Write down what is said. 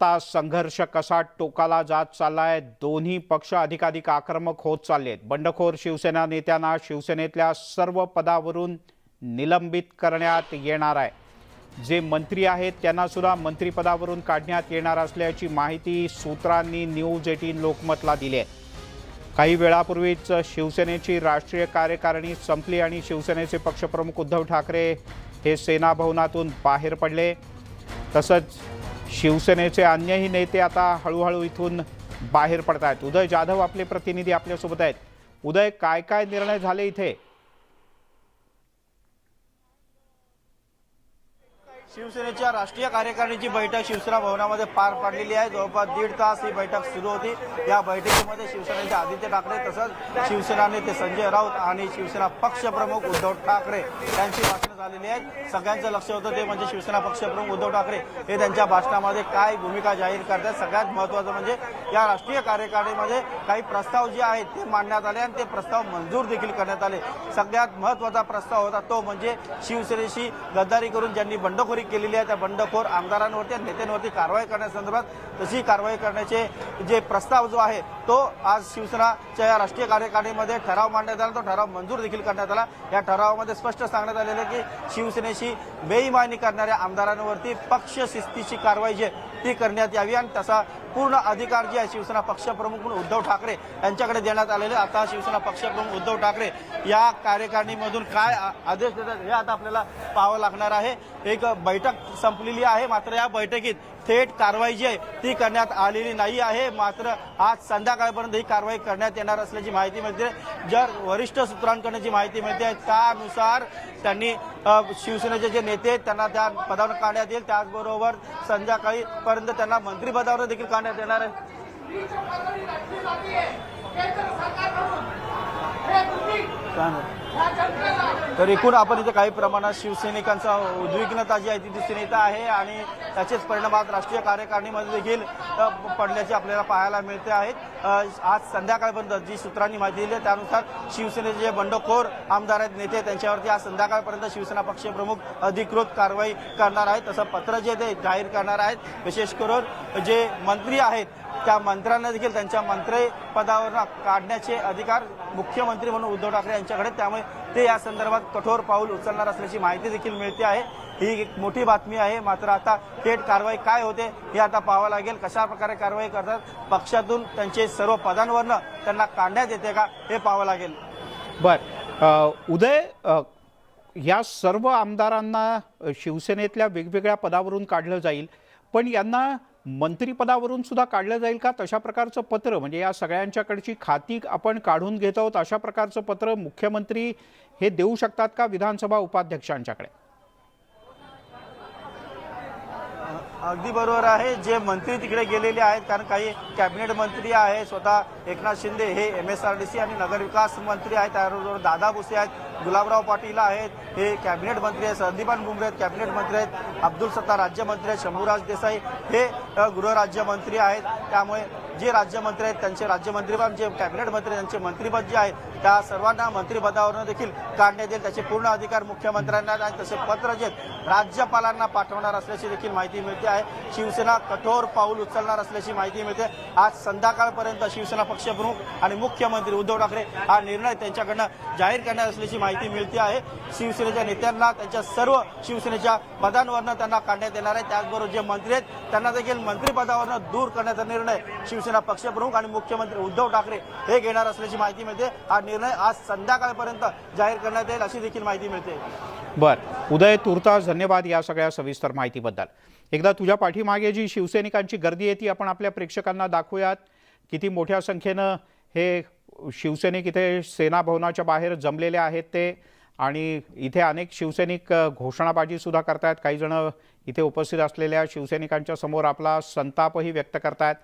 आत्ता संघर्ष कसा टोकाला जात चाललाय? दोन्ही पक्ष अधिकाधिक आक्रमक होत चालले आहेत बंडखोर शिवसेना नेत्यांना शिवसेनेतल्या सर्व पदावरून निलंबित करण्यात येणार आहे. जे मंत्री आहेत त्यांना सुद्धा मंत्रिपदावरून काढण्यात येणार असल्याची माहिती सूत्रांनी न्यूज एटीन लोकमतला दिली आहे काही वेळापूर्वीच शिवसेनेची राष्ट्रीय कार्यकारिणी संपली आणि शिवसेनेचे पक्षप्रमुख उद्धव ठाकरे हे सेना भवनातून बाहेर पडले. तसंच शिवसेनेचे अन्यही नेते आता हळूहळू इथून बाहेर पडत आहेत उदय जाधव आपले प्रतिनिधी आपल्यासोबत आहेत. उदय काय काय निर्णय झाले इथे? शिवसेनेच्या राष्ट्रीय कार्यकारिणीची बैठक शिवसेना भवनामध्ये पार पडलेली आहे. जवळपास दीड तास ही बैठक सुरू होती. या बैठकीमध्ये शिवसेनेचे आदित्य ठाकरे तसंच शिवसेना नेते संजय राऊत आणि शिवसेना पक्षप्रमुख उद्धव ठाकरे यांची भाषणं झालेली आहेत. सगळ्यांचं लक्ष होतं ते म्हणजे शिवसेना पक्षप्रमुख उद्धव ठाकरे हे त्यांच्या भाषणामध्ये काय भूमिका जाहीर करतात सगळ्यात महत्त्वाचं म्हणजे या राष्ट्रीय कार्यकारिणीमध्ये काही प्रस्ताव जे आहेत ते मांडण्यात आले आणि ते प्रस्ताव मंजूर देखील करण्यात आले. सगळ्यात महत्त्वाचा प्रस्ताव होता तो म्हणजे शिवसेनेशी गद्दारी करून ज्यांनी बंडखोरी केलेली आहे त्या बंडखोर आमदारांवरती आणि नेत्यांवरती कारवाई करण्यासंदर्भात तशी कारवाई करण्याचे जे प्रस्ताव जो आहे तो आज शिवसेनाच्या या राष्ट्रीय कार्यकारिणीमध्ये ठराव मांडण्यात आला. तो ठराव मंजूर देखील करण्यात आला. या ठरावामध्ये स्पष्ट सांगण्यात आलेलं आहे की शिवसेनेशी बेईमानी करणाऱ्या आमदारांवरती पक्ष शिस्तीची कारवाई जी ती करण्यात यावी आणि तसा पूर्ण अधिकार जे आहे शिवसेना पक्षप्रमुख म्हणून उद्धव ठाकरे यांच्याकडे देण्यात आलेले आता शिवसेना पक्षप्रमुख उद्धव ठाकरे या कार्यकारिणीमधून काय आदेश देतात हे आता आपल्याला पाहावं लागणार आहे. एक बैठक संपलेली आहे. मात्र या बैठकीत थेट कारवाई जी आहे ती करण्यात आलेली नाही आहे. मात्र आज संध्याकाळपर्यंत ही कारवाई करण्यात येणार असल्याची माहिती मिळते. जर वरिष्ठ सूत्रांकडून जी माहिती मिळते त्यानुसार त्यांनी शिवसेनेचे जे नेते त्यांना त्या पदावर काढण्यात येईल. त्याचबरोबर संध्याकाळीपर्यंत त्यांना मंत्रिपदावर देखील काढण्यात येणार आहे. काय नाही. तर एकूण आपण इथे काही प्रमाणात शिवसैनिकांचा उद्विग्नता जी आहे ती दिसून येत आहे आणि त्याचेच परिणाम आज राष्ट्रीय कार्यकारिणीमध्ये देखील पडल्याचे आपल्याला पाहायला मिळते आहेत. आज संध्याकाळपर्यंत जी सूत्रांनी माहिती दिली आहे, त्यानुसार शिवसेनेचे जे बंडखोर आमदार आहेत नेते त्यांच्यावरती आज संध्याकाळपर्यंत शिवसेना पक्षप्रमुख अधिकृत कारवाई करणार आहेत. तसं पत्र जे ते जाहीर करणार आहेत विशेष करून जे मंत्री आहेत त्या मंत्र्यांना देखील त्यांच्या मंत्री पदावर काढण्याचे अधिकार मुख्यमंत्री म्हणून उद्धव ठाकरे यांच्याकडे त्यामुळे ते या संदर्भात कठोर पाऊल उचलणार असल्याची माहिती देखील मिळते आहे. ही एक मोठी बातमी आहे. मात्र आता थेट कारवाई काय होते हे आता पाहावं लागेल. कशा प्रकारे कारवाई करतात पक्षातून त्यांचे सर्व पदांवरनं त्यांना काढण्यात येते का हे पाहावं लागेल. बर. उदय या सर्व आमदारांना शिवसेनेतल्या वेगवेगळ्या पदावरून काढलं जाईल. पण यांना मंत्रिपदावरून सुद्धा काढलं जाईल का? तशा प्रकारचं पत्र म्हणजे या सगळ्यांच्याकडची खाती आपण काढून घेत आहोत अशा प्रकारचं पत्र मुख्यमंत्री हे देऊ शकतात का विधानसभा उपाध्यक्षांच्याकडे? अगदी बरोबर आहे. जे मंत्री तिकडे गेलेले आहेत कारण काही कॅबिनेट मंत्री आहे स्वतः एकनाथ शिंदे हे M S R D C आणि नगरविकास मंत्री आहेत त्याबरोबर दादा भुसे आहेत गुलाबराव पाटील आहेत हे कॅबिनेट मंत्री आहेत संदीपान भुमरे आहेत कॅबिनेट मंत्री आहेत अब्दुल सत्ता राज्यमंत्री आहेत शंभूराज देसाई हे गृहराज्यमंत्री आहेत. त्यामुळे जे राज्यमंत्री आहेत त्यांचे राज्यमंत्रीपद जे कॅबिनेट मंत्री त्यांचे मंत्रीपद जे आहेत त्या सर्वांना मंत्रिपदावरून देखील काढण्यात येईल. त्याचे पूर्ण अधिकार मुख्यमंत्र्यांना आणि तसे पत्र जे राज्यपालांना पाठवणार असल्याची देखील माहिती मिळते आहे. शिवसेना कठोर पाऊल उचलणार असल्याची माहिती मिळते. आज संध्याकाळपर्यंत शिवसेना पक्षप्रमुख आणि मुख्यमंत्री उद्धव ठाकरे हा निर्णय त्यांच्याकडनं जाहीर करणार असल्याची माहिती मिळते आहे. शिवसेनेच्या नेत्यांना त्यांच्या सर्व शिवसेनेच्या पदांवरनं त्यांना काढण्यात येणार आहे. त्याचबरोबर जे मंत्री आहेत त्यांना देखील मंत्रिपदावरनं दूर करण्याचा निर्णय शिवसेना पक्षप्रमुख आणि मुख्यमंत्री उद्धव ठाकरे हे घेणार असल्याची माहिती मिळते. हा निर्णय आज संध्याकाळपर्यंत जाहीर करण्यात येईल अशी देखील माहिती मिळते. बर. उदय तुर्तास धन्यवाद या सगळ्या सविस्तर माहितीबद्दल. एकदा तुझ्या पाठीमागे जी शिवसैनिकांची गर्दी आहे ती आपण आपल्या प्रेक्षकांना दाखवूयात. किती मोठ्या संख्येनं हे शिवसैनिक इथे सेना भवनाच्या बाहेर जमलेले आहेत ते. आणि इथे अनेक शिवसैनिक घोषणाबाजीसुद्धा घोषणाबाजी सुद्धा करतायत. काही जण इथे उपस्थित असलेल्या शिवसैनिकांच्या समोर आपला संतापही व्यक्त करतायत.